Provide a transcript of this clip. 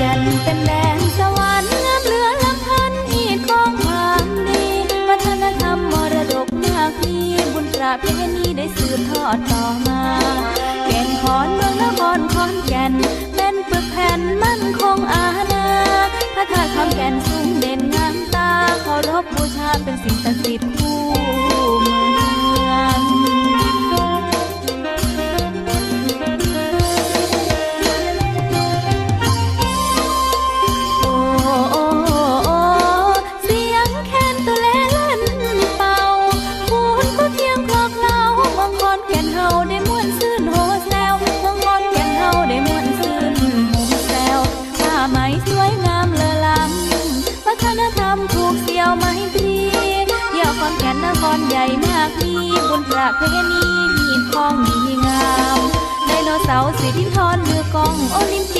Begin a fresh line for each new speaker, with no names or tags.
ก่นเป็นแดนสวรรค์งามเหลือล้ำพันอีกของความดีวัฒนธรรมมรดกมากมีบุญประเพณีได้สืบทอดต่อมาแก่นขอนเมืองนครขอนแก่นเป็นปึกำวัฒนธรรมถูกเสียวไมตรีเที่ยวคอนแก่นนครใหญ่มากมีบุญประเพณีหีนทองดีงามไดโนเสาร์สีดินทรมือกองโอลิมปิก